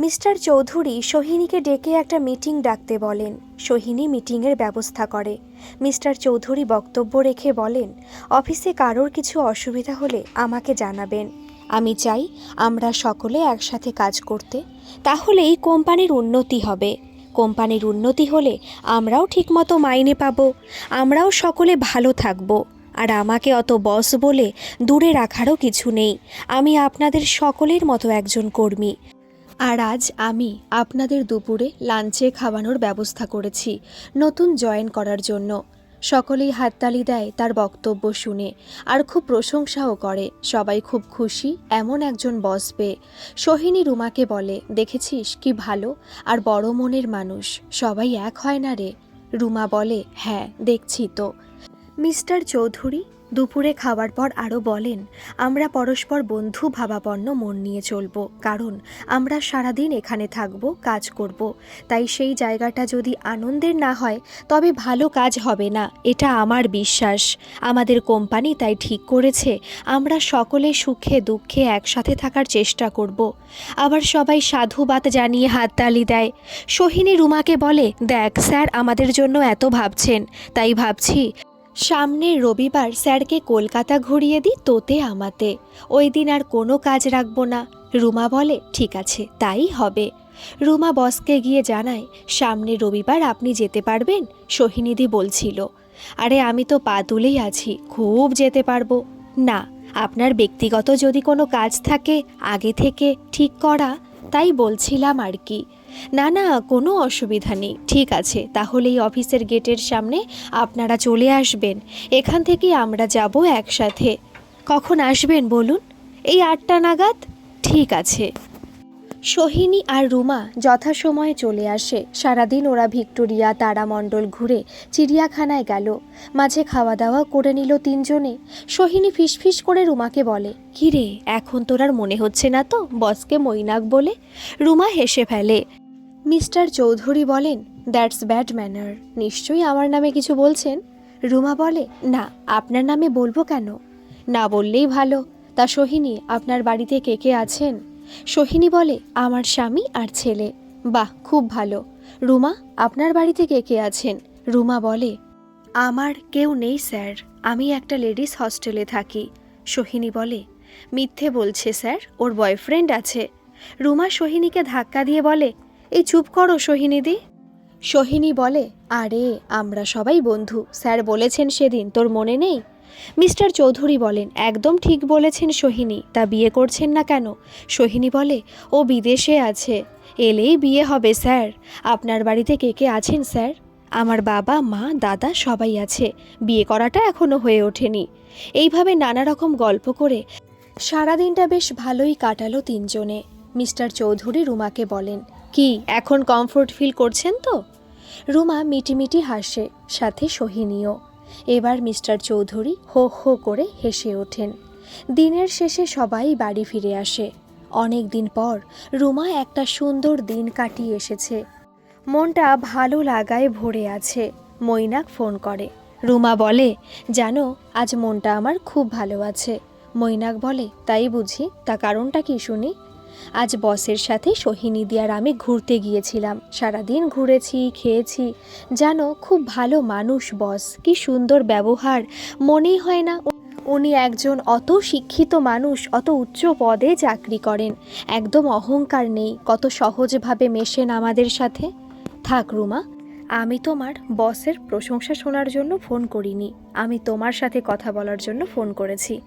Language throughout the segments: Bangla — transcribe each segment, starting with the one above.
মিস্টার চৌধুরী সোহিনীকে ডেকে একটা মিটিং ডাকতে বলেন। সোহিনী মিটিংয়ের ব্যবস্থা করে। মিস্টার চৌধুরী বক্তব্য রেখে বলেন, অফিসে কারোর কিছু অসুবিধা হলে আমাকে জানাবেন। আমি চাই আমরা সকলে একসাথে কাজ করতে। তাহলে এই কোম্পানির উন্নতি হবে। কোম্পানির উন্নতি হলে আমরাও ঠিকমতো মাইনে পাবো। আমরাও সকলে ভালো থাকব। আর আমাকে অত বস বলে দূরে রাখারও কিছু নেই। আমি আপনাদের সকলের মতো একজন কর্মী। আর আজ আমি আপনাদের দুপুরে লাঞ্চে খাওয়ানোর ব্যবস্থা করেছি, নতুন জয়েন করার জন্য। সকলেই হাততালি দেয় তার বক্তব্য শুনে, আর খুব প্রশংসাও করে। সবাই খুব খুশি, এমন একজন বস পেয়ে। সোহিনী রুমাকে বলে, দেখেছিস কি ভালো আর বড় মনের মানুষ, সবাই এক হয় না রে? রুমা বলে হ্যাঁ দেখছি তো। মিস্টার চৌধুরী দুপুরে খাওয়ার পর আরও বলেন, আমরা পরস্পর বন্ধু ভাবাপন্ন মন নিয়ে চলব, কারণ আমরা সারাদিন এখানে থাকব, কাজ করব। তাই সেই জায়গাটা যদি আনন্দের না হয়, তবে ভালো কাজ হবে না, এটা আমার বিশ্বাস। আমাদের কোম্পানি তাই ঠিক করেছে, আমরা সকলে সুখে দুঃখে একসাথে থাকার চেষ্টা করব। আবার সবাই সাধুবাদ জানিয়ে হাততালি দেয়। সোহিনী রুমাকে বলে, দেখ স্যার, আমাদের জন্য এত ভাবছেন, তাই ভাবছি সামনের রবিবার স্যারকে কলকাতা ঘুরিয়ে দিই তোতে আমাতে। ওই দিন আর কোনো কাজ রাখব না। রুমা বলে, ঠিক আছে, তাই হবে। রুমা বসকে গিয়ে জানায় সামনের রবিবার আপনি যেতে পারবেন? সোহিনীদি বলছিল। আরে, আমি তো পা তুলেই আছি, খুব যেতে পারব। না, আপনার ব্যক্তিগত যদি কোনো কাজ থাকে, আগে থেকে ঠিক করা। তাই বলছিলাম আর কি। না না, কোনো অসুবিধা নেই। ঠিক আছে তাহলে এই অফিসের গেটের সামনে আপনারা চলে আসবেন। এখান থেকে আমরা যাব একসাথে। কখন আসবেন বলুন? এই আটটা নাগাদ? ঠিক আছে। সোহিনী আর রুমা যথাসময়ে চলে আসে। সারাদিন ওরা ভিক্টোরিয়া, তারামণ্ডল ঘুরে চিড়িয়াখানায় গেল। মাঝে খাওয়া দাওয়া করে নিল তিনজনে। সোহিনী ফিসফিস করে রুমাকে বলে, কিরে, এখন তোর আর মনে হচ্ছে না তো? বসকে মৈনাক বলে? রুমা হেসে ফেলে মিস্টার চৌধুরী বলেন দ্যাটস ব্যাড ম্যানার নিশ্চয়ই আমার নামে কিছু বলছেন? রুমা বলে, না, আপনার নামে বলব কেন? না বললেই ভালো। তা সোহিনী, আপনার বাড়িতে কে কে আছেন? সোহিনী বলে, আমার স্বামী আর ছেলে। বাহ, খুব ভালো। রুমা, আপনার বাড়িতে কে কে আছেন? রুমা বলে, আমার কেউ নেই, স্যার। আমি একটা লেডিস হস্টেলে থাকি। সোহিনী বলে, মিথ্যে বলছে, স্যার। ওর বয়ফ্রেন্ড আছে। রুমা সোহিনীকে ধাক্কা দিয়ে বলে এই চুপ করো সোহিনীদি। সোহিনী বলে, আরে, আমরা সবাই বন্ধু। স্যার বলেছেন সেদিন, তোর মনে নেই? মিস্টার চৌধুরী বলেন, একদম ঠিক বলেছেন সোহিনী, তা বিয়ে করছেন না কেন? সোহিনী বলে, ও বিদেশে আছে। এলেই বিয়ে হবে, স্যার। আপনার বাড়িতে কে কে আছেন, স্যার? আমার বাবা, মা, দাদা সবাই আছে। বিয়ে করাটা এখনও হয়ে ওঠেনি। এইভাবে নানা রকম গল্প করে সারাদিনটা বেশ ভালোই কাটালো তিনজনে। মিস্টার চৌধুরী রুমাকে বলেন, কি, এখন কমফোর্ট ফিল করছেন তো? রুমা মিটিমিটি হাসে, সাথে সোহিনীও। এবার মিস্টার চৌধুরী হো হো করে হেসে ওঠেন। দিনের শেষে সবাই বাড়ি ফিরে আসে। অনেক দিন পর রুমা একটা সুন্দর দিন কাটিয়ে এসেছে। মনটা ভালো লাগায় ভরে আছে, মৈনাক ফোন করে। রুমা বলে, জানো, আজ মনটা আমার খুব ভালো আছে। মৈনাক বলে, তাই বুঝি, তা কারণটা কি শুনি? আজ বসের সাথে সোহিনীদি আর আমি ঘুরতে গিয়েছিলাম। সারাদিন ঘুরেছি, খেয়েছি। জানো, খুব ভালো মানুষ বস। কি সুন্দর ব্যবহার। মনেই হয় না উনি একজন অত শিক্ষিত মানুষ, অত উচ্চ পদে চাকরি করেন। একদম অহংকার নেই, কত সহজভাবে মেশেন আমাদের সাথে। থাক রুমা, আমি তোমার বসের প্রশংসা শোনার জন্য ফোন করিনি। আমি তোমার সাথে কথা বলার জন্য ফোন করেছি।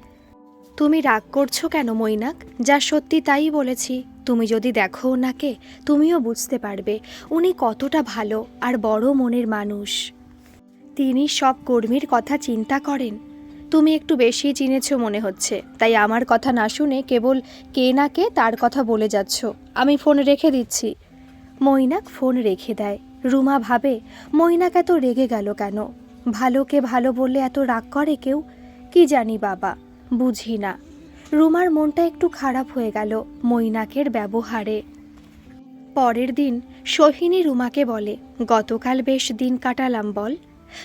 তুমি রাগ করছ কেন, মৈনাক? যা সত্যি তাই বলেছি। তুমি যদি দেখো ওনাকে, তুমিও বুঝতে পারবে। উনি কতটা ভালো আর বড় মনের মানুষ। তিনি সব কর্মীর কথা চিন্তা করেন। তুমি একটু বেশি চিনেছ মনে হচ্ছে। তাই আমার কথা না শুনে কেবল কে না কে তার কথা বলে যাচ্ছ। আমি ফোন রেখে দিচ্ছি। মৈনাক ফোন রেখে দেয়। রুমা ভাবে, মৈনাক এত রেগে গেল কেন? ভালোকে ভালো বললে এত রাগ করে কেউ? কি জানি বাবা। বুঝি না। রুমার মনটা একটু খারাপ হয়ে গেল মৈনাকের ব্যবহারে। পরের দিন সোহিনী রুমাকে বলে, গতকাল বেশ দিন কাটালাম বল।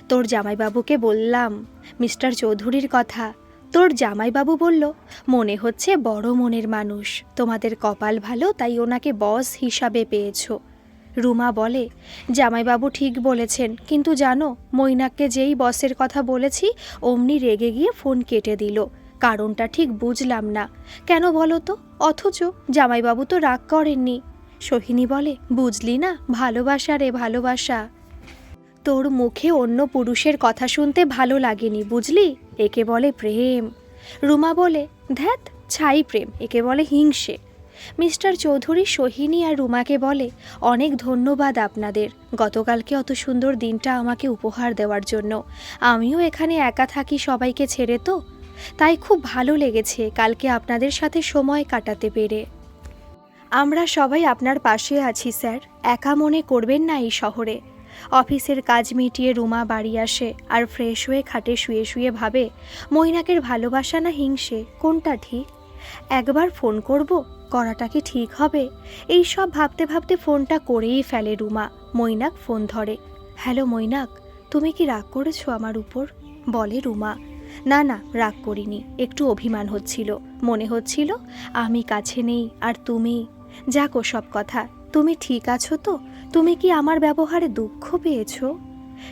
তোর জামাইবাবুকে বললাম, মিস্টার চৌধুরীর কথা। তোর জামাইবাবু বলল, মনে হচ্ছে বড় মনের মানুষ। তোমাদের কপাল ভালো, তাই ওনাকে বস হিসাবে পেয়েছ। রুমা বলে, জামাইবাবু ঠিক বলেছেন, কিন্তু জানো, মৈনাককে যেই বসের কথা বলেছি, অমনি রেগে গিয়ে ফোন কেটে দিল। কারণটা ঠিক বুঝলাম না। কেন বলো তো? অথচ জামাইবাবু তো রাগ করেননি। সোহিনী বলে, বুঝলি না, ভালোবাসা রে ভালোবাসা। তোর মুখে অন্য পুরুষের কথা শুনতে ভালো লাগেনি, বুঝলি? একে বলে প্রেম। রুমা বলে ধ্যাত ছাই প্রেম। একে বলে, হিংসে। মিস্টার চৌধুরী সোহিনী আর রুমাকে বলে, অনেক ধন্যবাদ আপনাদের। গতকালকে অত সুন্দর দিনটা আমাকে উপহার দেওয়ার জন্য। আমিও এখানে একা থাকি সবাইকে ছেড়ে তো। তাই খুব ভালো লেগেছে কালকে আপনাদের সাথে সময় কাটাতে পেরে। আমরা সবাই আপনার পাশে আছি, স্যার। একা মনে করবেন না এই শহরে। অফিসের কাজ মিটিয়ে রুমা বাড়ি আসে আর ফ্রেশ হয়ে খাটে শুয়ে শুয়ে ভাবে মৈনাকের ভালোবাসা না হিংসে, কোনটা ঠিক? একবার ফোন করব, করাটা কি ঠিক হবে? এই সব ভাবতে ভাবতে ফোনটা করেই ফেলে রুমা। মৈনাক ফোন ধরে, হ্যালো মৈনাক, তুমি কি রাগ করেছ আমার উপর? বলে রুমা। না না, রাগ করিনি, একটু অভিমান হচ্ছিল। মনে হচ্ছিল, আমি কাছে নেই, আর তুমি? যাকো সব কথা, তুমি ঠিক আছো তো? তুমি কি আমার ব্যবহারে দুঃখ পেয়েছ?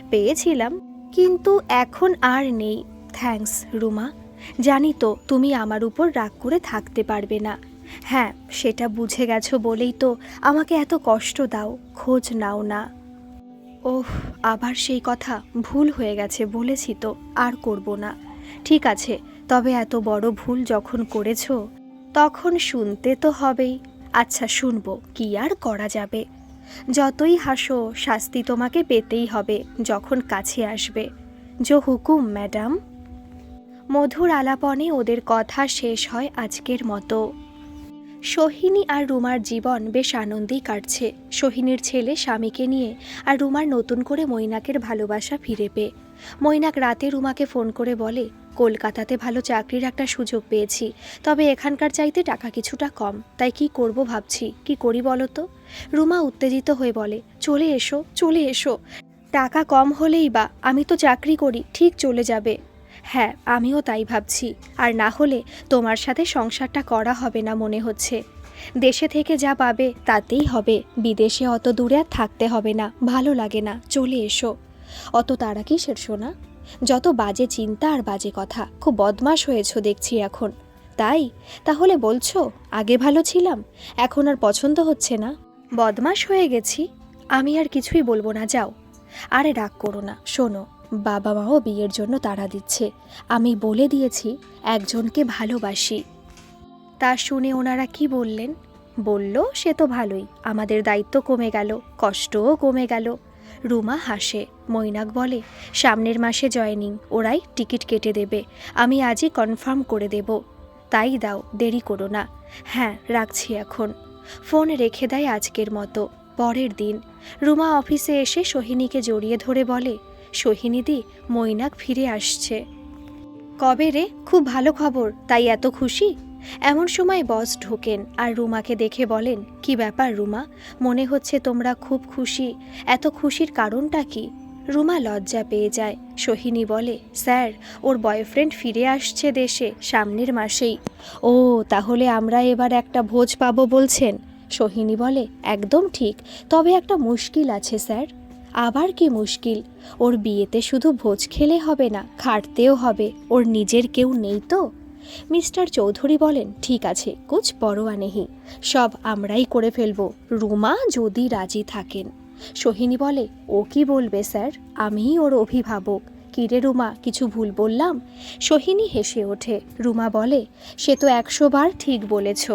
পেয়েছিলাম, কিন্তু এখন আর নেই। থ্যাঙ্কস, রুমা। জানি তো, তুমি আমার উপর রাগ করে থাকতে পারবে না। হ্যাঁ সেটা বুঝে গেছো বলেই তো আমাকে এত কষ্ট দাও, খোঁজ নাও না। ওহ, আবার সেই কথা, ভুল হয়ে গেছে বলেছি তো, আর করব না। ঠিক আছে, তবে এত বড় ভুল যখন করেছ, তখন শুনতে তো হবেই। আচ্ছা শুনব, কি আর করা যাবে? যতই হাসো, শাস্তি তোমাকে পেতেই হবে যখন কাছে আসবে। জো হুকুম, ম্যাডাম। মধুর আলাপনে ওদের কথা শেষ হয় আজকের মতো। সোহিনী আর রুমার জীবন বেশ আনন্দেই কাটছে। সোহিনীর ছেলে স্বামীকে নিয়ে আর রুমার নতুন করে মৈনাকের ভালোবাসা ফিরে পেয়ে। মৈনাক রাতে রুমাকে ফোন করে বলে, কলকাতাতে ভালো চাকরির একটা সুযোগ পেয়েছি, তবে এখানকার চাইতে টাকা কিছুটা কম, তাই কি করব ভাবছি, কি করি বলো তো? রুমা উত্তেজিত হয়ে বলে, চলে এসো চলে এসো। টাকা কম হলেই বা, আমি তো চাকরি করি, ঠিক চলে যাবে। হ্যাঁ আমিও তাই ভাবছি। আর না হলে তোমার সাথে সংসারটা করা হবে না মনে হচ্ছে। দেশে থেকে যা পাবে তাতেই হবে। বিদেশে অত দূরে আর থাকতে হবে না। ভালো লাগে না। চলে এসো। অত তারা কিসের শোনা যত বাজে চিন্তা আর বাজে কথা। খুব বদমাশ হয়েছো দেখছি এখন। তাই? তাহলে বলছো, আগে ভালো ছিলাম, এখন আর পছন্দ হচ্ছে না? বদমাশ হয়ে গেছি। আমি আর কিছুই বলব না, যাও। আরে রাগ করো না। শোনো বাবা মাও বিয়ের জন্য তাড়া দিচ্ছে। আমি বলে দিয়েছি, একজনকে ভালোবাসি। তা শুনে ওনারা কি বললেন? বলল, সে তো ভালোই, আমাদের দায়িত্ব কমে গেল, কষ্টও কমে গেল। রুমা হাসে, মৈনাক বলে, সামনের মাসে জয়েনিং, ওরাই টিকিট কেটে দেবে, আমি আজই কনফার্ম করে দেব। তাই দাও, দেরি করো না। হ্যাঁ রাখছি এখন। ফোন রেখে দেয় আজকের মতো, পরের দিন। রুমা অফিসে এসে সোহিনীকে জড়িয়ে ধরে বলে সোহিনীদি মৈনাক ফিরে আসছে। কবে রে? খুব ভালো খবর, তাই এত খুশি? এমন সময় বস ঢোকেন আর রুমাকে দেখে বলেন, কি ব্যাপার রুমা? মনে হচ্ছে তোমরা খুব খুশি। এত খুশির কারণটা কি? রুমা লজ্জা পেয়ে যায়। সোহিনী বলে, স্যার, ওর বয়ফ্রেন্ড ফিরে আসছে দেশে সামনের মাসেই। ও, তাহলে আমরা এবার একটা ভোজ পাবো বলছেন? সোহিনী বলে, একদম ঠিক। তবে একটা মুশকিল আছে, স্যার। আবার কি মুশকিল? ওর বিয়েতে শুধু ভোজ খেলে হবে না, খাটতেও হবে। ওর নিজের কেউ নেই তো? মিস্টার চৌধুরী বলেন, ঠিক আছে কুচ পরোয়া নেহি। সব আমরাই করে ফেলব। রুমা যদি রাজি থাকেন। সোহিনী বলে, ও কি বলবে স্যার? আমিই ওর অভিভাবক। কিরে রুমা, কিছু ভুল বললাম? সোহিনী হেসে ওঠে। রুমা বলে, সে তো একশো বার ঠিক বলেছ।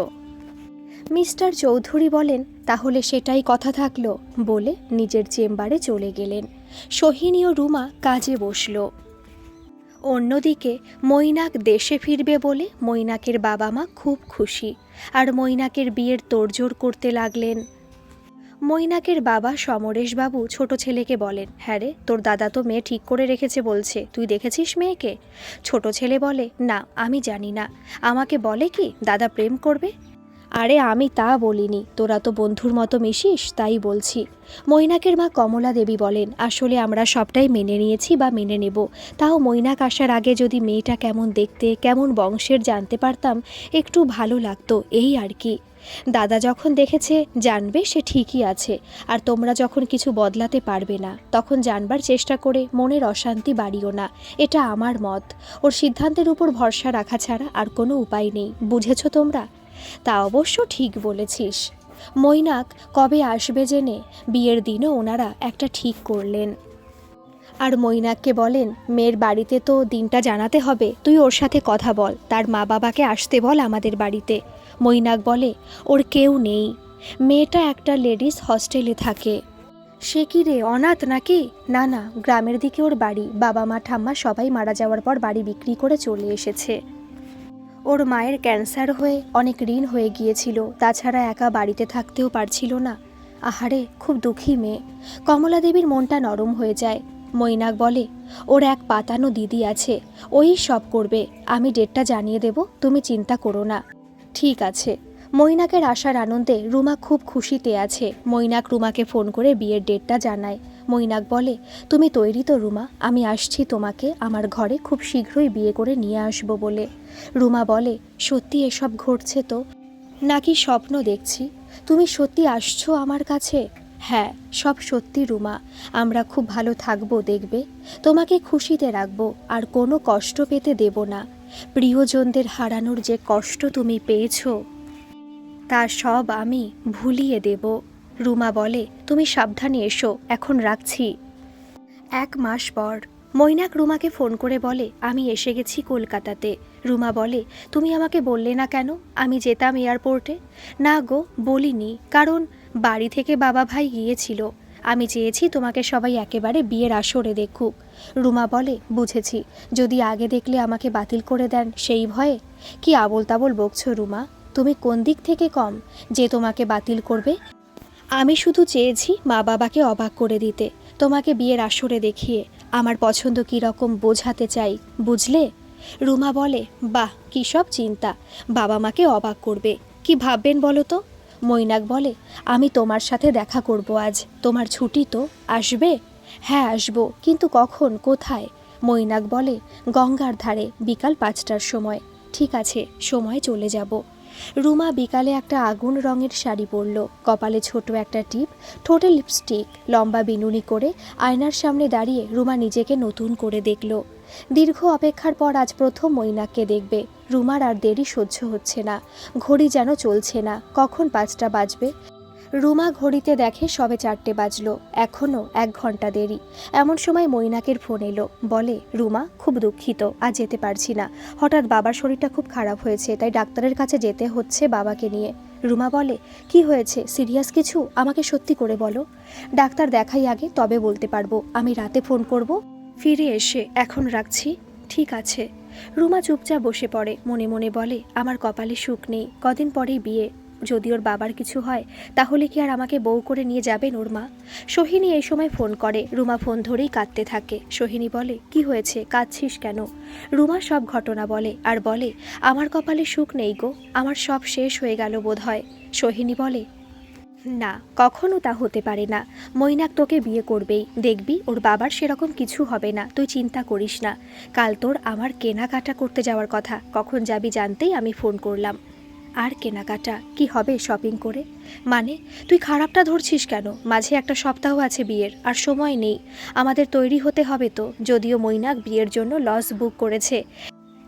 মিস্টার চৌধুরী বলেন, তাহলে সেটাই কথা থাকল বলে নিজের চেম্বারে চলে গেলেন। সোহিনী ও রুমা কাজে বসল। অন্যদিকে মৈনাক দেশে ফিরবে বলে মৈনাকের বাবা মা খুব খুশি আর মৈনাকের বিয়ের তোড়জোড় করতে লাগলেন। মৈনাকের বাবা সমরেশবাবু ছোট ছেলেকে বলেন হ্যাঁ রে, তোর দাদা তো মেয়ে ঠিক করে রেখেছে বলছে, তুই দেখেছিস মেয়েকে? ছোট ছেলে বলে, না, আমি জানি না। আমাকে বলে কি দাদা প্রেম করবে? আরে আমি তা বলিনি, তোরা তো বন্ধুর মতো মিশিস, তাই বলছি। মৈনাকের মা কমলা দেবী বলেন, আসলে আমরা সবটাই মেনে নিয়েছি বা মেনে নেব। তাও মৈনাক আসার আগে যদি মেয়েটা কেমন দেখতে, কেমন বংশের জানতে পারতাম, একটু ভালো লাগতো, এই আর কি। দাদা যখন দেখেছে, জানবে, সে ঠিকই আছে। আর তোমরা যখন কিছু বদলাতে পারবে না, তখন জানবার চেষ্টা করে মনের অশান্তি বাড়িও না, এটা আমার মত। ওর সিদ্ধান্তের উপর ভরসা রাখা ছাড়া আর কোনো উপায় নেই, বুঝেছ তোমরা? তা অবশ্য ঠিক বলেছিস। মৈনাক কবে আসবে জেনে বিয়ের দিনও ওনারা একটা ঠিক করলেন। আর মৈনাককে বলেন, মেয়ের বাড়িতে তো দিনটা জানাতে হবে, তুই ওর সাথে কথা বল, তার মা বাবাকে আসতে বল আমাদের বাড়িতে। মৈনাক বলে, ওর কেউ নেই। মেয়েটা একটা লেডিস হস্টেলে থাকে। সে কি রে, অনাথ নাকি? না না, গ্রামের দিকে ওর বাড়ি। বাবা মা ঠাম্মা সবাই মারা যাওয়ার পর বাড়ি বিক্রি করে চলে এসেছে। ওর মায়ের ক্যান্সার হয়ে অনেক ঋণ হয়ে গিয়েছিল, তাছাড়া একা বাড়িতে থাকতেও পারছিল না। আহারে, খুব দুঃখী মেয়ে। কমলা দেবীর মনটা নরম হয়ে যায়। মৈনাক বলে, ওর এক পাতানো দিদি আছে, ওই সব করবে। আমি ডেটটা জানিয়ে দেব, তুমি চিন্তা করো না। ঠিক আছে। মৈনাকের আসার আনন্দে রুমা খুব খুশিতে আছে। মৈনাক রুমাকে ফোন করে বিয়ের ডেটটা জানায়। মৈনাক বলে, তুমি তৈরি তো রুমা, আমি আসছি তোমাকে আমার ঘরে খুব শীঘ্রই বিয়ে করে নিয়ে আসব বলে। রুমা বলে, সত্যি এসব ঘটছে তো? নাকি স্বপ্ন দেখছি? তুমি সত্যি আসছো আমার কাছে? হ্যাঁ সব সত্যি রুমা, আমরা খুব ভালো থাকব, দেখবে। তোমাকে খুশিতে রাখব, আর কোনো কষ্ট পেতে দেব না। প্রিয়জনদের হারানোর যে কষ্ট তুমি পেয়েছ তা সব আমি ভুলিয়ে দেব। রুমা বলে, তুমি সাবধানে এসো, এখন রাখছি। এক মাস পর, মৈনাক রুমাকে ফোন করে বলে, আমি এসে গেছি কলকাতাতে। রুমা বলে, তুমি আমাকে বললে না কেন? আমি যেতাম এয়ারপোর্টে? না গো, বলিনি, কারণ বাড়ি থেকে বাবা ভাই গিয়েছিল। আমি চেয়েছি তোমাকে সবাই একেবারে বিয়ের আসরে দেখুক। রুমা বলে, বুঝেছি, যদি আগে দেখলে আমাকে বাতিল করে দেন সেই ভয়ে? কি আবল তাবল বকছো রুমা? তুমি কোন দিক থেকে কম যে তোমাকে বাতিল করবে? আমি শুধু চেয়েছি মা বাবাকে অবাক করে দিতে। তোমাকে বিয়ের আসরে দেখিয়ে আমার পছন্দ কী রকম বোঝাতে চাই, বুঝলে? রুমা বলে, বাহ, কী সব চিন্তা। বাবা মাকে অবাক করবে। কি ভাববেন বলো তো? মৈনাক বলে, আমি তোমার সাথে দেখা করব আজ। তোমার ছুটি তো, আসবে? হ্যাঁ আসব। কিন্তু কখন, কোথায়? মৈনাক বলে, গঙ্গার ধারে, বিকাল পাঁচটার সময়। ঠিক আছে, সময় চলে যাব। রুমা বিকালে একটা আগুন রঙের শাড়ি পরল। কপালে ছোট একটা টিপ, ঠোঁটে লিপস্টিক, লম্বা বিনুনি করে আয়নার সামনে দাঁড়িয়ে রুমা নিজেকে নতুন করে দেখল। দীর্ঘ অপেক্ষার পর আজ প্রথম মৈনাককে দেখবে। রুমার আর দেরি সহ্য হচ্ছে না। ঘড়ি যেন চলছে না। কখন পাঁচটা বাজবে? রুমা ঘড়িতে দেখে সবে চারটে বাজলো। এখনও এক ঘণ্টা দেরি। এমন সময় মৈনাকের ফোন এলো। বলে, রুমা, খুব দুঃখিত আজ যেতে পারছি না। হঠাৎ বাবার শরীরটা খুব খারাপ হয়েছে, তাই ডাক্তারের কাছে যেতে হচ্ছে বাবাকে নিয়ে। রুমা বলে, কি হয়েছে? সিরিয়াস কিছু? আমাকে সত্যি করে বলো। ডাক্তার দেখাই আগে, তবে বলতে পারব, আমি রাতে ফোন করব? ফিরে এসে, এখন রাখছি। ঠিক আছে। রুমা চুপচাপ বসে পড়ে। মনে মনে বলে, আমার কপালে সুখ নেই। কদিন পরেই বিয়ে। যদি ওর বাবার কিছু হয়, তাহলে কি আর আমাকে বউ করে নিয়ে যাবেন ওর মা সোহিনী এই সময় ফোন করে। রুমা ফোন ধরেই কাঁদতে থাকে। সোহিনী বলে, কি হয়েছে? কাঁদছিস কেন? রুমা সব ঘটনা বলে, আর বলে, আমার কপালে সুখ নেই গো। আমার সব শেষ হয়ে গেল বোধ হয় সোহিনী বলে, না, কখনো তা হতে পারে না। মৈনাক তোকে বিয়ে করবেই। দেখবি, ওর বাবার সেরকম কিছু হবে না। তুই চিন্তা করিস না। কাল তোর আমার কেনাকাটা করতে যাওয়ার কথা। কখন যাবি জানতেই আমি ফোন করলাম। আর কেনাকাটা কি হবে শপিং করে? মানে তুই খারাপটা ধরছিস কেন? মাঝে একটা সপ্তাহ আছে বিয়ের, আর সময় নেই। আমাদের তৈরি হতে হবে তো। যদিও মৈনাক বিয়ের জন্য লজ বুক করেছে।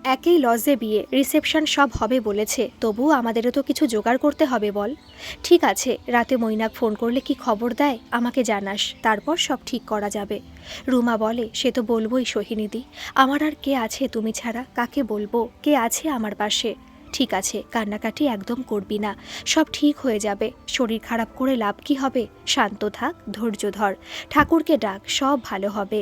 একই লজে বিয়ে রিসেপশন সব হবে বলেছে। তবুও আমাদেরও তো কিছু জোগাড় করতে হবে বল। ঠিক আছে, রাতে মৈনাক ফোন করলে কি খবর দেয়? আমাকে জানাস। তারপর সব ঠিক করা যাবে। রুমা বলে, সে তো বলবোই সোহিনীদি। আমার আর কে আছে তুমি ছাড়া? কাকে বলব? কে আছে আমার পাশে? ঠিক আছে, কান্নাকাটি একদম করবি না। সব ঠিক হয়ে যাবে। শরীর খারাপ করে লাভ কি হবে? শান্ত থাক, ধৈর্য ধর। ঠাকুরকে ডাক, সব ভালো হবে।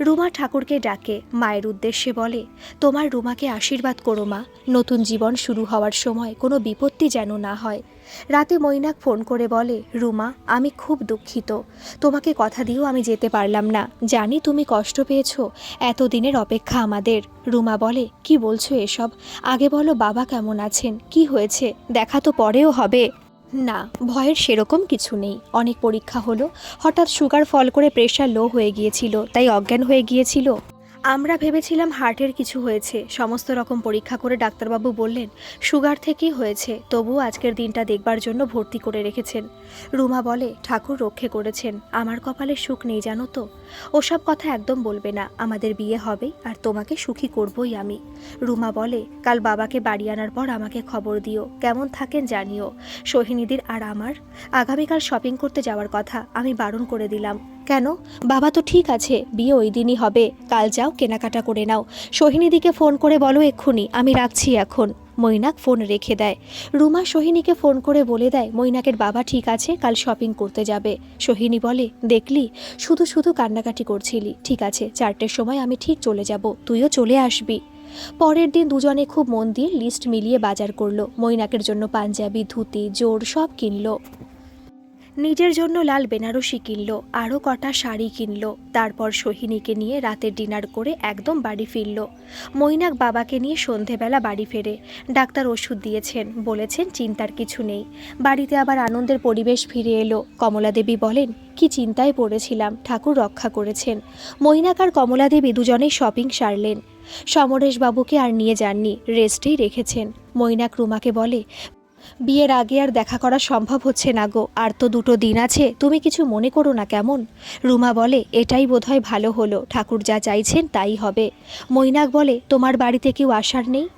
রুমা ঠাকুরকে ডাকে, মায়ের উদ্দেশ্যে বলে, তোমার রুমাকে আশীর্বাদ করো মা, নতুন জীবন শুরু হওয়ার সময় কোনো বিপত্তি যেন না হয়। রাতে মৈনাক ফোন করে বলে, রুমা, আমি খুব দুঃখিত। তোমাকে কথা দিয়েও আমি যেতে পারলাম না। জানি তুমি কষ্ট পেয়েছ, এতদিনের অপেক্ষা আমাদের। রুমা বলে, কি বলছো এসব? আগে বলো বাবা কেমন আছেন? কি হয়েছে? দেখা তো পরেও হবে। না, ভয়ের সেরকম কিছু নেই। অনেক পরীক্ষা হলো। হঠাৎ সুগার ফল করে প্রেশার লো হয়ে গিয়েছিল, তাই অজ্ঞান হয়ে গিয়েছিল। আমরা ভেবেছিলাম হার্টের কিছু হয়েছে, সমস্ত রকম পরীক্ষা করে ডাক্তারবাবু বললেন, সুগার থেকেই হয়েছে, তবুও আজকের দিনটা দেখবার জন্য ভর্তি করে রেখেছেন। রুমা বলে, ঠাকুর রক্ষে করেছেন, আমার কপালে সুখ নেই জানো তো। ওসব কথা একদম বলবে না, আমাদের বিয়ে হবে আর তোমাকে সুখী করবই আমি। রুমা বলে, কাল বাবাকে বাড়ি আনার পর আমাকে খবর দিও, কেমন থাকেন জানিও। সোহিনীদের আর আমার, আগামীকাল শপিং করতে যাওয়ার কথা, আমি বারণ করে দিলাম। কেন? বাবা তো ঠিক আছে, বিয়ে ওই দিনই হবে। কাল যাও, কেনাকাটা করে নাও। সোহিনীদিকে ফোন করে বলো এক্ষুনি, আমি রাখছি এখন। মৈনাক ফোন রেখে দেয়। রুমা সোহিনীকে ফোন করে বলে দেয়, মৈনাকের বাবা ঠিক আছে, কাল শপিং করতে যাবে। সোহিনী বলে, দেখলি, শুধু শুধু কান্নাকাটি করছিলি। ঠিক আছে, চারটের সময় আমি ঠিক চলে যাব, তুইও চলে আসবি। পরের দিন দুজনে খুব মন দিয়ে লিস্ট মিলিয়ে বাজার করল। মৈনাকের জন্য পাঞ্জাবি, ধুতি, জোর সব কিনলো। নিজের জন্য লাল বেনারসি কিনলো, আরও কটা শাড়ি কিনলো, তারপর সোহিনীকে নিয়ে রাতের ডিনার করে একদম বাড়ি ফিরল। মৈনাক বাবাকে নিয়ে সন্ধেবেলা বাড়ি ফেরে। ডাক্তার ওষুধ দিয়েছেন, বলেছেন চিন্তার কিছু নেই। বাড়িতে আবার আনন্দের পরিবেশ ফিরে এলো। কমলা দেবী বলেন, কি চিন্তায় পড়েছিলাম, ঠাকুর রক্ষা করেছেন। মৈনাক আর কমলা দেবী দুজনেই শপিং সারলেন। সমরেশ বাবুকে আর নিয়ে যাননি, রেস্টেই রেখেছেন। মৈনাক রুমাকে বলে বিয়ের আগে আর দেখা করা সম্ভব হচ্ছে না গো। আর তো দুটো দিন আছে, তুমি কিছু মনে করো না কেমন? রুমা বলে, এটাই বোধহয় ভালো হলো, ঠাকুর যা চাইছেন তাই হবে। মৈনাক বলে, তোমার বাড়িতে কেউ আসার নেই?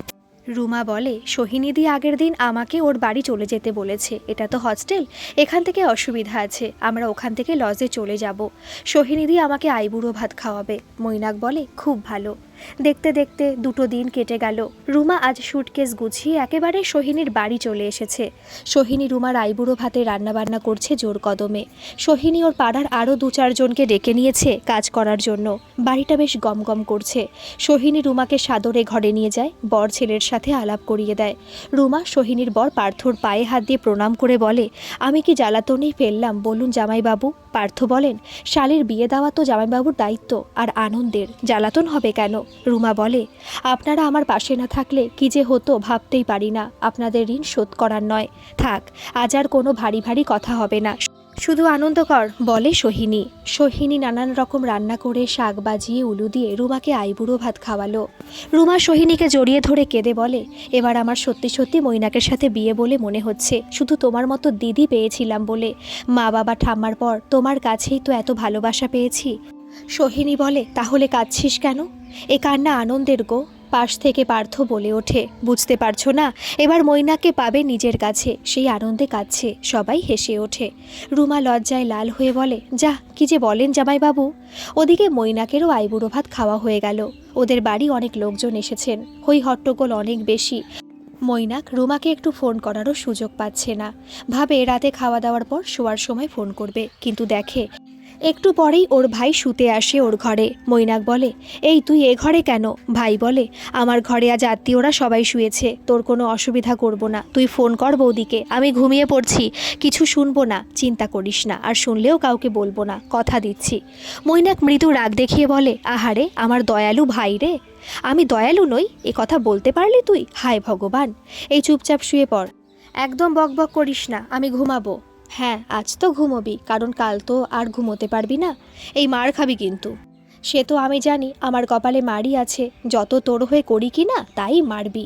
রুমা বলে সোহিনীদি আগের দিন আমাকে ওর বাড়ি চলে যেতে বলেছে। এটা তো হস্টেল এখান থেকে অসুবিধা আছে, আমরা ওখান থেকে লজে চলে যাব। সোহিনীদি আমাকে আইবুড়ো ভাত খাওয়াবে। মৈনাক বলে, খুব ভালো। দেখতে দেখতে দুটো দিন কেটে গেল। রুমা আজ সুটকেস গুছিয়ে একেবারে সোহিনীর বাড়ি চলে এসেছে। সোহিনী রুমার আইবুড়ো ভাতে রান্নাবান্না করছে জোর কদমে। সোহিনী ওর পাড়ার আরও দু চারজনকে ডেকে নিয়েছে কাজ করার জন্য। বাড়িটা বেশ গমগম করছে। সোহিনী রুমাকে সাদরে ঘরে নিয়ে যায়, বর ছেলের সাথে আলাপ করিয়ে দেয়। রুমা সোহিনীর বর পার্থর পায়ে হাত দিয়ে প্রণাম করে বলে, আমি কি জ্বালাতনেই ফেললাম? বলুন জামাইবাবু। পার্থ বলেন, শালির বিয়ে দেওয়া তো জামাইবাবুর দায়িত্ব, আর আনন্দের। জ্বালাতন হবে কেন? রুমা বলে, আপনারা আমার পাশে না থাকলে কি যে হতো ভাবতেই পারি না। আপনাদের ঋণ শোধ করার নয়। থাক, আজ আর কোনো ভারী ভারী কথা হবে না। শুধু আনন্দকর বলে সোহিনী। সোহিনী নানান রকম রান্না করে শাক বাজিয়ে উলু দিয়ে রুমাকে আইবুড়ো ভাত খাওয়ালো। রুমা সোহিনীকে জড়িয়ে ধরে কেঁদে বলে, এবার আমার সত্যি সত্যি মৈনাকের সাথে বিয়ে বলে মনে হচ্ছে। শুধু তোমার মতো দিদি পেয়েছিলাম বলে। মা বাবা ঠাম্মার পর তোমার কাছেই তো এত ভালোবাসা পেয়েছি। সোহিনী বলে, তাহলে কাঁদছিস কেন? এ কান্না আনন্দের গো, পাশ থেকে পার্থ বলে ওঠে। বুঝতে পারছ না, এবার মৈনাককে পাবে নিজের কাছে, সেই আনন্দে কাঁদছে, সবাই হেসে ওঠে। রুমা লজ্জায় লাল হয়ে বলে, যা, কি যে বলেন জামাইবাবু? ওদিকে মৈনাকেরও আইবুড়ো ভাত খাওয়া হয়ে গেল। ওদের বাড়ি অনেক লোকজন এসেছেন। হই হট্টগোল অনেক বেশি। মৈনাক রুমাকে একটু ফোন করারও সুযোগ পাচ্ছে না। ভাবে রাতে খাওয়া দাওয়ার পর শোয়ার সময় ফোন করবে, কিন্তু দেখে একটু পরেই ওর ভাই শুতে আসে ওর ঘরে। মৈনাক বলে, এই তুই এ ঘরে কেন? ভাই বলে, আমার ঘরে আজ আত্মীয়রা সবাই শুয়েছে, তোর কোনো অসুবিধা করব না। তুই ফোন কর বৌদিকে, আমি ঘুমিয়ে পড়ছি। কিছু শুনব না, চিন্তা করিস না, আর শুনলেও কাউকে বলব না, কথা দিচ্ছি। মৈনাক মৃদু রাগ দেখিয়ে বলে, আহারে, আমার দয়ালু ভাই রে। আমি দয়ালু নই, এ কথা বলতে পারলি তুই? হায় ভগবান, এই চুপচাপ শুয়ে পড়। একদম বকবক করিস না, আমি ঘুমাবো। হ্যাঁ আজ তো ঘুমোবি, কারণ কাল তো আর ঘুমোতে পারবি না। এই মার খাবি কিন্তু। সে তো আমি জানি, আমার কপালে মারই আছে। যত তোর হয়ে করি কি না, তাই মারবি।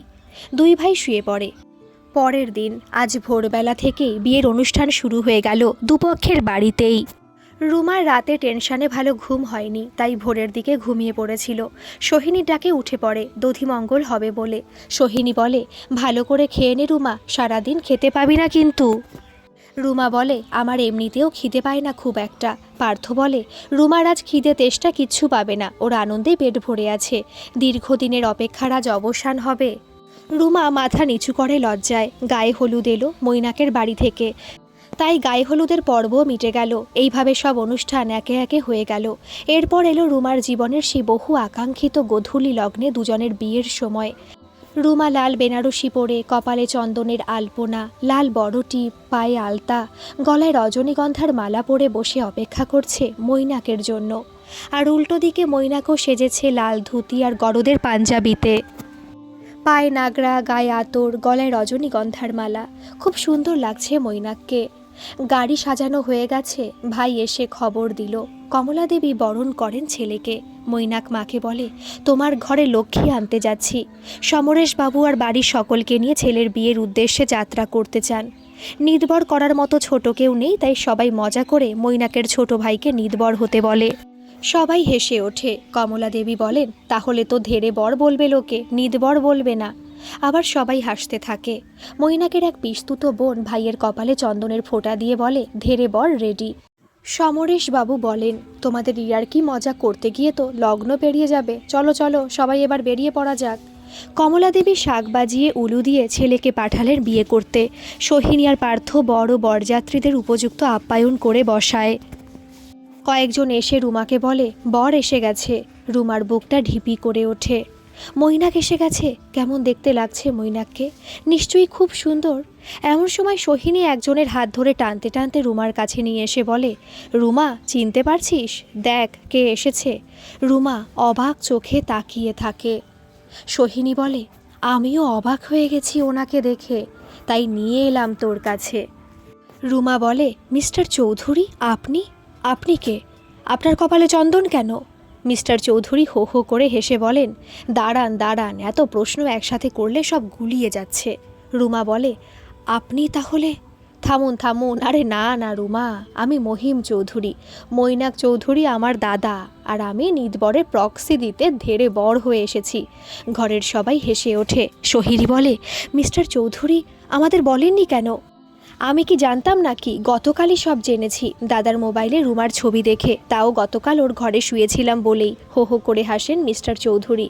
দুই ভাই শুয়ে পড়ে। পরের দিন, আজ ভোরবেলা থেকেই বিয়ের অনুষ্ঠান শুরু হয়ে গেল দুপক্ষের বাড়িতেই। রুমার রাতে টেনশনে ভালো ঘুম হয়নি, তাই ভোরের দিকে ঘুমিয়ে পড়েছিল। সোহিনী ডাকে উঠে পড়ে দধিমঙ্গল হবে বলে। সোহিনী বলে, ভালো করে খেয়ে নে রুমা, সারাদিন খেতে পাবি না কিন্তু। রুমা বলে, আমার এমনিতেও খিদে পায় না খুব একটা। পার্থ বলে, রুমার আজ খিদে তেষ্টা কিচ্ছু পাবে না, ওর আনন্দে পেট ভরে আছে। দীর্ঘদিনের অপেক্ষার আজ অবসান হবে। রুমা মাথা নিচু করে লজ্জায়, গায়ে হলুদ এলো মৈনাকের বাড়ি থেকে। তাই গায়ে হলুদের পর্বও মিটে গেল, এইভাবে সব অনুষ্ঠান একে একে হয়ে গেল। এরপর এলো রুমার জীবনের সেই বহু আকাঙ্ক্ষিত গধূলি লগ্নে দুজনের বিয়ের সময়। রুমা লাল বেনারসি পরে, কপালে চন্দনের আলপনা, লাল বড় টিপ পায়ে আলতা, গলায় রজনীগন্ধার মালা পরে বসে অপেক্ষা করছে মৈনাকের জন্য। আর উল্টো দিকে মৈনাকও সেজেছে লাল ধুতি আর গরদের পাঞ্জাবিতে। পায়ে নাগরা, গায়ে আতর, গলায় রজনীগন্ধার মালা। খুব সুন্দর লাগছে মৈনাককে। গাড়ি সাজানো হয়ে গেছে, ভাই এসে খবর দিল। কমলা দেবী বরণ করেন ছেলেকে। মৈনাক মাকে বলে, তোমার ঘরে লক্ষ্মী আনতে যাচ্ছি। সমরেশ বাবু আর বাড়ির সকলকে নিয়ে ছেলের বিয়ের উদ্দেশ্যে যাত্রা করতে চান। নিদবর করার মতো ছোট কেউ নেই, তাই সবাই মজা করে মৈনাকের ছোট ভাইকে নিদবর হতে বলে। সবাই হেসে ওঠে। কমলা দেবী বলেন, তাহলে তো ধেরে বর বলবে লোকে নিদবর বলবে না। আবার সবাই হাসতে থাকে। মৈনাকের এক পিস্তুত বোন ভাইয়ের কপালে চন্দনের ফোঁটা দিয়ে বলে ধেরে বর রেডি। সমরেশ বাবু বলেন, তোমাদের ইয়ার কি মজা করতে গিয়ে তো লগ্ন পেরিয়ে যাবে। চলো চলো, সবাই এবার বেরিয়ে পড়া যাক। কমলা দেবী শাক বাজিয়ে উলু দিয়ে ছেলেকে পাঠালেন বিয়ে করতে। সোহিনী আর পার্থ বড় বরযাত্রীদের উপযুক্ত আপ্যায়ন করে বসায়। কয়েকজন এসে রুমাকে বলে, বর এসে গেছে। রুমার বুকটা ঢিপি করে ওঠে। মৈনাক এসে গেছে? কেমন দেখতে লাগছে মৈনাককে? নিশ্চয়ই খুব সুন্দর। এমন সময় সোহিনী একজনের হাত ধরে টানতে টানতে রুমার কাছে নিয়ে এসে বলে, রুমা, চিনতে পারছিস? দেখ, কে এসেছে। রুমা অবাক চোখে তাকিয়ে থাকে। সোহিনী বলে, আমিও অবাক হয়ে গেছি ওনাকে দেখে, তাই নিয়ে এলাম তোর কাছে। রুমা বলে, মিস্টার চৌধুরী, আপনি? আপনি কে? আপনার কপালে চন্দন কেন? মিস্টার চৌধুরী হো হো করে হেসে বলেন, দাঁড়ান দাঁড়ান, এত প্রশ্ন একসাথে করলে সব গুলিয়ে যাচ্ছে। রুমা বলে আপনি তাহলে? থামুন থামুন। আরে না না, রুমা, আমি মহিম চৌধুরী। মৈনাক চৌধুরী আমার দাদা, আর আমি নিদবরের প্রক্সি দিতে ধেরে বর হয়ে এসেছি। ঘরের সবাই হেসে ওঠে। সোহিনী বলে, মিস্টার চৌধুরী, আমাদের বলেননি কেন? আমি কি জানতাম নাকি? গতকালই সব জেনেছি। দাদার মোবাইলে রুমার ছবি দেখে। তাও গতকাল ওর ঘরে শুয়েছিলাম বলেই হো হো করে হাসেন মিস্টার চৌধুরী।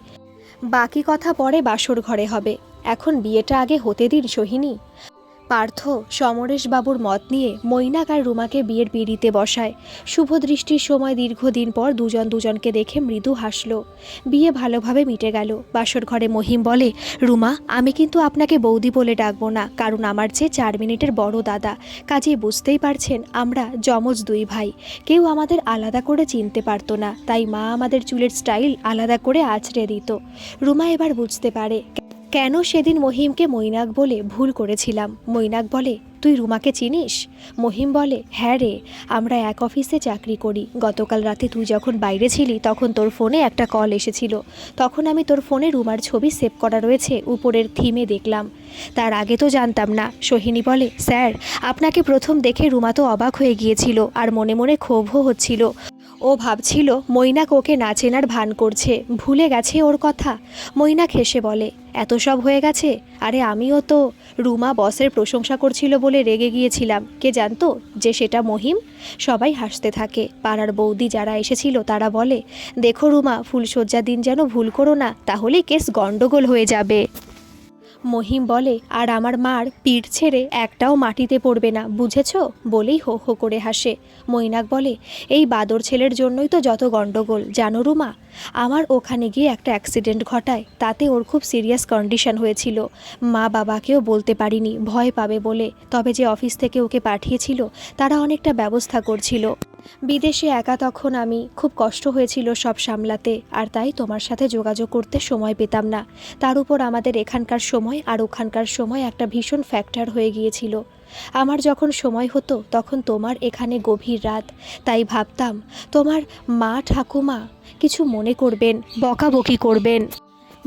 বাকি কথা পরে বাসর ঘরে হবে। এখন বিয়েটা আগে হতে দিন, সোহিনী। পার্থ সমরেশ বাবুর মত নিয়ে মৈনাক আর রুমাকে বিয়ের পিড়িতে বসায়। শুভ দৃষ্টির সময় দীর্ঘদিন পর দুজন দুজনকে দেখে মৃদু হাসল। বিয়ে ভালোভাবে মিটে গেল। বাসর ঘরে মহিম বলে, রুমা, আমি কিন্তু আপনাকে বৌদি বলে ডাকবো না, কারণ আমার চেয়ে চার মিনিটের বড় দাদা। কাজেই বুঝতেই পারছেন, আমরা যমজ দুই ভাই। কেউ আমাদের আলাদা করে চিনতে পারতো না, তাই মা আমাদের চুলের স্টাইল আলাদা করে আছড়ে দিত। রুমা এবার বুঝতে পারে কেন সেদিন মহিমকে মৈনাক বলে ভুল করেছিলাম? মৈনাক বলে, তুই রুমাকে চিনিস? মহিম বলে হ্যাঁ রে, আমরা এক অফিসে চাকরি করি। গতকাল রাতে তুই যখন বাইরে ছিলি, তখন তোর ফোনে একটা কল এসেছিল। তখন আমি তোর ফোনে রুমার ছবি সেভ করা রয়েছে, উপরের থিমে দেখলাম। তার আগে তো জানতাম না। সোহিনী বলে, স্যার, আপনাকে প্রথম দেখে রুমা তো অবাক হয়ে গিয়েছিল, আর মনে মনে ক্ষোভও হচ্ছিল। ও ভাবছিল মৈনাক ওকে না চেনার ভান করছে। ভুলে গেছে ওর কথা। মৈনাক হেসে বলে, এত সব হয়ে গেছে? আরে আমিও তো রুমা বসের প্রশংসা করছিল বলে রেগে গিয়েছিলাম। কে জানতো যে সেটা মহিম? সবাই হাসতে থাকে। পাড়ার বৌদি যারা এসেছিল তারা বলে, দেখো রুমা, ফুলশয্যা দিন যেন ভুল করো না, তাহলেই কেস গন্ডগোল হয়ে যাবে। মহিম বলে, আর আমার মার পিঠ ছেড়ে একটাও মাটিতে পড়বে না, বুঝেছ? বলেই হো হো করে হাসে। মৈনাক বলে, এই বাদর ছেলের জন্যই তো যত গণ্ডগোল, জানো রুমা? আমার ওখানে গিয়ে একটা অ্যাক্সিডেন্ট ঘটায়, তাতে ওর খুব সিরিয়াস কন্ডিশন হয়েছিল। মা বাবাকেও বলতে পারিনি, ভয় পাবে বলে। তবে যে অফিস থেকে ওকে পাঠিয়েছিল, তারা অনেকটা ব্যবস্থা করছিল। বিদেশে একা তখন আমি খুব কষ্ট হয়েছিল সব সামলাতে, আর তাই তোমার সাথে যোগাযোগ করতে সময় পেতাম না। তার উপর আমাদের এখানকার সময় আর ওখানকার সময় একটা ভীষণ ফ্যাক্টর হয়ে গিয়েছিল। আমার যখন সময় হতো, তখন তোমার এখানে গভীর রাত। তাই ভাবতাম, তোমার মা ঠাকুমা কিছু মনে করবেন, বকাবকি করবেন।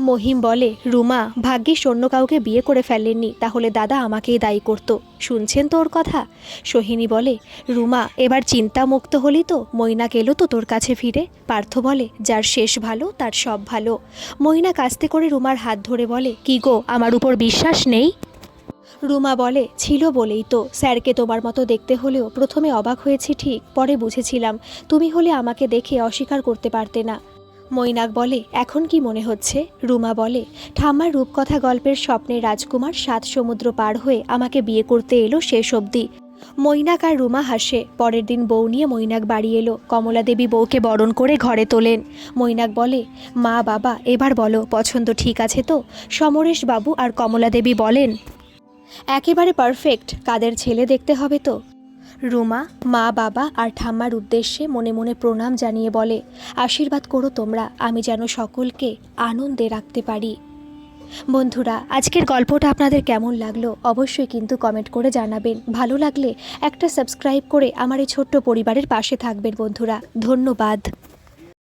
মহিম বলে, রুমা, ভাগ্যিস অন্য কাউকে বিয়ে করে ফেলেননি, তাহলে দাদা আমাকেই দায়ী করতো। শুনছেন তো ওর কথা? সোহিনী বলে, রুমা, এবার চিন্তামুক্ত হলি তো মৈনাক এলো তো তোর কাছে ফিরে। পার্থ বলে, যার শেষ ভালো, তার সব ভালো। মৈনাক আস্তে করে রুমার হাত ধরে বলে, কি গো, আমার উপর বিশ্বাস নেই? রুমা বলে, ছিল বলেই তো, স্যারকে তোমার মতো দেখতে হলেও প্রথমে অবাক হয়েছি ঠিক, পরে বুঝেছিলাম। তুমি হলে আমাকে দেখে অস্বীকার করতে পারতে না। মৈনাক বলে, এখন কি মনে হচ্ছে? রুমা বলে, ঠাম্মার রূপকথা গল্পের স্বপ্নে রাজকুমার সাত সমুদ্র পার হয়ে আমাকে বিয়ে করতে এলো শেষ অবধি। মৈনাক আর রুমা হাসে, পরের দিন বউ নিয়ে মৈনাক বাড়ি এলো, কমলা দেবী বউকে বরণ করে ঘরে তোলেন। মৈনাক বলে, মা, বাবা, এবার বলো, পছন্দ ঠিক আছে তো? সমরেশ বাবু আর কমলা দেবী বলেন, একেবারে পারফেক্ট, কাদের ছেলে দেখতে হবে তো? রুমা, মা, বাবা আর ঠাম্মার উদ্দেশ্যে মনে মনে প্রণাম জানিয়ে বলে, আশীর্বাদ করো তোমরা, আমি যেন সকলকে আনন্দে রাখতে পারি। বন্ধুরা, আজকের গল্পটা আপনাদের কেমন লাগল অবশ্যই কিন্তু কমেন্ট করে জানাবেন। ভালো লাগলে একটা সাবস্ক্রাইব করে আমার এই ছোট্ট পরিবারের পাশে থাকবেন বন্ধুরা। ধন্যবাদ।